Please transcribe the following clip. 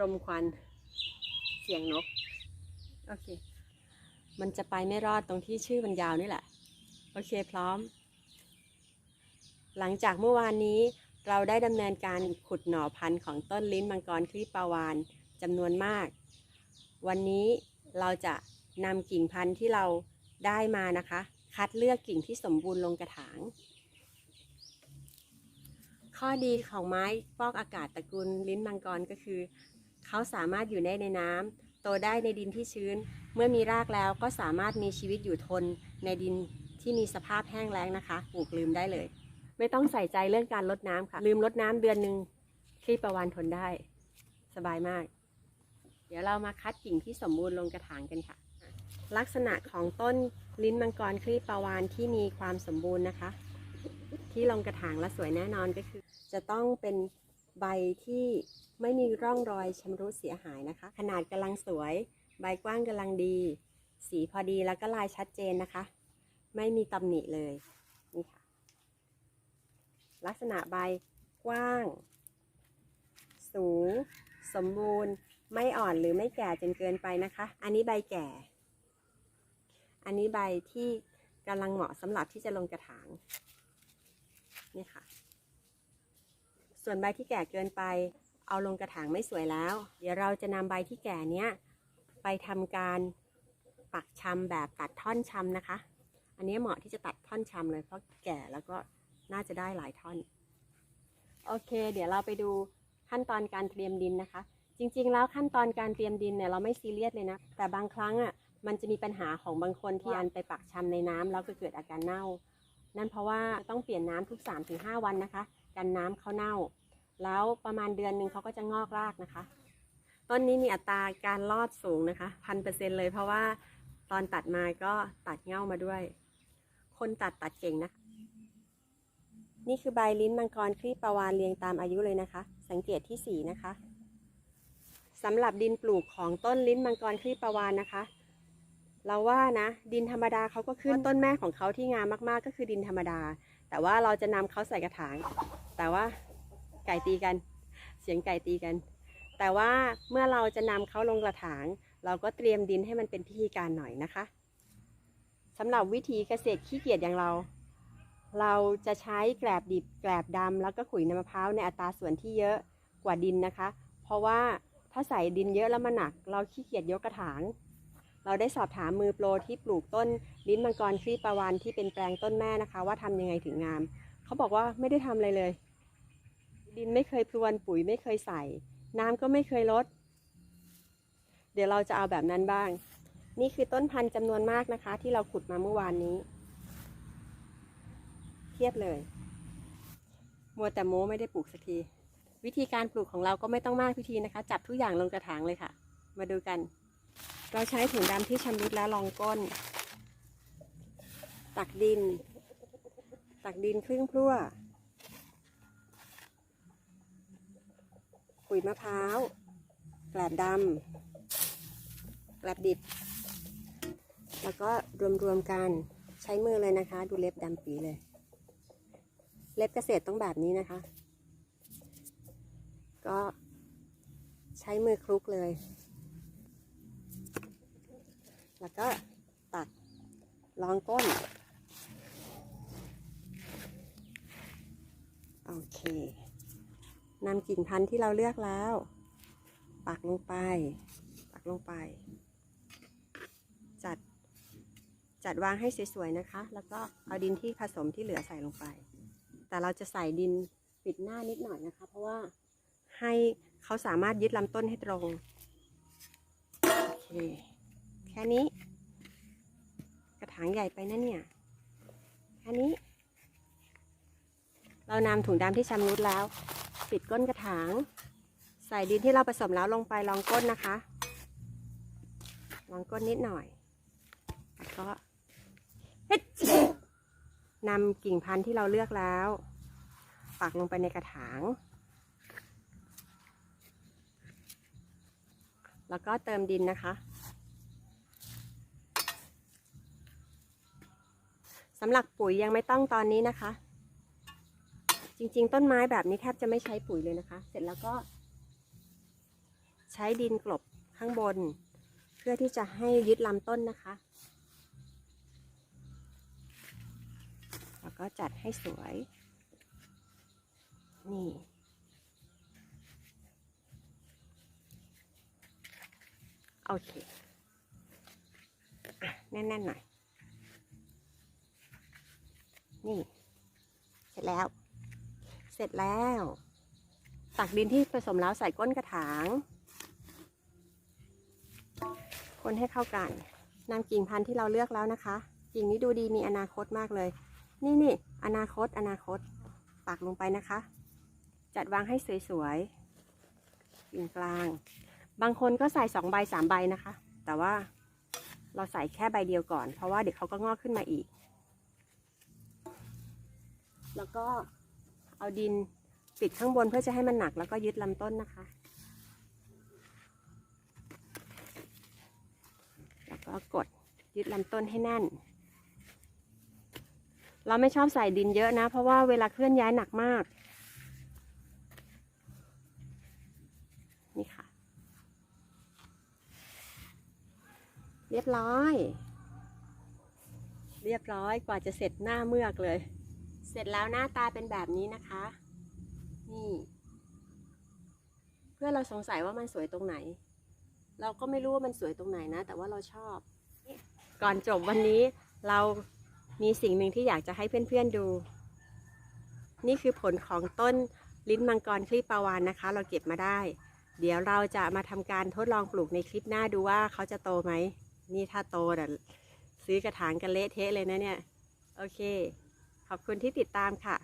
รมควันเสียงนก โอเค มันจะไปไม่รอดตรงที่ชื่อมันยาวนี่แหละ โอเคพร้อม หลังจากเมื่อวานนี้เราได้ดำเนินการขุดหน่อพันธุ์ของต้นลิ้นมังกรคลีปปาวานจำนวนมาก วันนี้เราจะนำกิ่งพันธุ์ที่เราได้มานะคะ คัดเลือกกิ่งที่สมบูรณ์ลงกระถาง ข้อดีของไม้ฟอกอากาศตระกูลลิ้นมังกรก็คือ เขาสามารถอยู่ได้ในน้ำโตได้ในดินที่ชื้น เมื่อมีรากแล้วก็สามารถมีชีวิตอยู่ทนในดินที่มีสภาพแห้งแล้งนะคะปลูกลืมได้เลย ไม่ต้องใส่ใจเรื่องการลดน้ำค่ะ ลืมลดน้ำเดือนหนึ่งคลีปประวานทนได้ สบายมาก เดี๋ยวเรามาคัดกิ่งที่สมบูรณ์ลงกระถางกันค่ะ ลักษณะของต้นลิ้นมังกรคลีปประวานที่มีความสมบูรณ์นะคะ ที่ลงกระถางและสวยแน่นอนก็คือ จะต้องเป็น ใบที่ไม่มีร่องรอยชำรุดเสียหายนะคะ ขนาดกำลังสวย ใบกว้างกำลังดี สีพอดีแล้วก็ลายชัดเจนนะคะ ไม่มีตำหนิเลยนี่ค่ะ ลักษณะใบกว้าง สูง สมบูรณ์ ไม่อ่อนหรือไม่แก่จนเกินไปนะคะ อันนี้ใบแก่ อันนี้ใบที่กำลังเหมาะสำหรับที่จะลงกระถางนี่ค่ะ ส่วนใบที่แก่เกินไป เอาลงกระถางไม่สวยแล้ว เดี๋ยวเราจะนำใบที่แก่เนี้ยไปทำการปักชำแบบตัดท่อนชำนะคะ อันนี้เหมาะที่จะตัดท่อนชำเลยเพราะแก่แล้วก็น่าจะได้หลายท่อน โอเค เดี๋ยวเราไปดูขั้นตอนการเตรียมดินนะคะ จริงๆ แล้วขั้นตอนการเตรียมดินเนี่ยเราไม่ซีเรียสเลยนะ แต่บางครั้งอะมันจะมีปัญหาของบางคนที่อันไปปักชำในน้ำแล้วก็เกิดอาการเน่า นั่นเพราะว่าต้องเปลี่ยนน้ำทุก 3-5 วันนะคะ กันน้ำเขาเน่า แล้วประมาณเดือนหนึ่งเขาก็จะงอกรากนะคะ ต้นนี้มีอัตราการรอดสูงนะคะพันเปอร์เซ็นเลยเพราะว่าตอนตัดมาก็ตัดเง่ามาด้วย คนตัดตัดเก่งนะคะ นี่คือใบลิ้นมังกรคลีปปาวานเรียงตามอายุเลยนะคะ สังเกตที่สีนะคะสำหรับดินปลูกของต้นลิ้นมังกรคลีปปาวานนะคะ เราว่านะ ดินธรรมดาเขาก็ขึ้นต้นแม่ของเขาที่งามมากๆ ก็คือดินธรรมดา แต่ว่าเราจะนำเขาใส่กระถาง แต่ว่าไก่ตีกัน เสียงไก่ตีกัน แต่ว่าเมื่อเราจะนำเขาลงกระถาง เราก็เตรียมดินให้มันเป็นพิธีการหน่อยนะคะสำหรับวิธีเกษตรขี้เกียจอย่างเรา เราจะใช้แกลบดิบแกลบดำแล้วก็ขุยน้ำมะพร้าวในอัตราส่วนที่เยอะกว่าดินนะคะ เพราะว่าถ้าใส่ดินเยอะแล้วมันหนัก เราขี้เกียจยกกระถาง เราได้สอบถามมือโปรที่ปลูกต้นลิ้นมังกรครีปปาวานที่เป็นแปลงต้นแม่นะคะ ว่าทำยังไงถึงงาม เขาบอกว่าไม่ได้ทำอะไรเลย ดินไม่เคยพรวนปุ๋ยไม่เคยใส่ น้ำก็ไม่เคยลด เดี๋ยวเราจะเอาแบบนั้นบ้าง นี่คือต้นพันธุ์จำนวนมากนะคะ ที่เราขุดมาเมื่อวานนี้ เทียบเลย มัวแต่โม้ไม่ได้ปลูกสักที วิธีการปลูกของเราก็ไม่ต้องมากพิธีนะคะ จับทุกอย่างลงกระถางเลยค่ะ มาดูกัน เราใช้ถุงดำที่ชำรุดแล้วรองก้น ตักดิน ตักดินครึ่งพลั่ว ขุยมะพร้าวแกลบดำแกลบดิบ แล้วก็รวมๆกันใช้มือเลยนะคะ ดูเล็บดำปีเลย เล็บเกษตรต้องแบบนี้นะคะ ก็ใช้มือคลุกเลย แล้วก็ตัดรองก้น โอเค นำกิ่งพันธุ์ที่เราเลือกแล้ว ปักลงไป ปักลงไป จัด จัดวางให้สวยๆนะคะ แล้วก็เอาดินที่ผสมที่เหลือใส่ลงไป แต่เราจะใส่ดินปิดหน้านิดหน่อยนะคะ เพราะว่าให้เขาสามารถยึดลำต้นให้ตรง โอเค แค่นี้ กระถางใหญ่ไปนะเนี่ย แค่นี้ เรานำถุงดำที่ชำรุดแล้ว ปิดก้นกระถาง ใส่ดินที่เราผสมแล้วลงไปรองก้นนะคะรองก้นนิดหน่อยแล้วก็นำกิ่งพันธุ์ที่เราเลือกแล้ว ปักลงไปในกระถาง แล้วก็เติมดินนะคะสำหรับปุ๋ยยังไม่ต้องตอนนี้นะคะ จริง ๆ ต้นไม้แบบนี้แทบจะไม่ใช้ปุ๋ยเลยนะคะ เสร็จแล้วก็ ใช้ดินกลบข้างบน เพื่อที่จะให้ยึดลำต้นนะคะ แล้วก็จัดให้สวย นี่โอเคแน่นๆหน่อย นี่ เสร็จแล้ว เสร็จแล้ว ตักดินที่ผสมแล้วใส่ก้นกระถาง คนให้เข้ากันนำกิ่งพันธุ์ที่เราเลือกแล้วนะคะ กิ่งนี้ดูดีมีอนาคตมากเลย นี่นี่อนาคตอนาคตปักลงไปนะคะ จัดวางให้สวยๆกิ่งกลาง บางคนก็ใส่สองใบสามใบนะคะ แต่ว่าเราใส่แค่ใบเดียวก่อน เพราะว่าเดี๋ยวเขาก็งอกขึ้นมาอีก แล้วก็ เอาดินปิดข้างบนเพื่อจะให้มันหนักแล้วก็ยึดลำต้นนะคะ แล้วก็กดยึดลำต้นให้แน่น เราไม่ชอบใส่ดินเยอะนะ เพราะว่าเวลาเคลื่อนย้ายหนักมาก นี่ค่ะ เรียบร้อย เรียบร้อยกว่าจะเสร็จหน้าเมือกเลย เสร็จแล้วหน้าตาเป็นแบบนี้นะคะ นี่ เพื่อเราสงสัยว่ามันสวยตรงไหน เราก็ไม่รู้ว่ามันสวยตรงไหนนะ แต่ว่าเราชอบ ก่อนจบวันนี้เรามีสิ่งหนึ่งที่อยากจะให้เพื่อนๆดู นี่คือผลของต้นลิ้นมังกรคลีปปาวานนะคะ เราเก็บมาได้ เดี๋ยวเราจะมาทำการทดลองปลูกในคลิปหน้าดูว่าเขาจะโตไหม นี่ถ้าโตเดี๋ยวซื้อกระถางกันเละเทะเลยนะเนี่ย โอเค ขอบคุณที่ติดตามค่ะ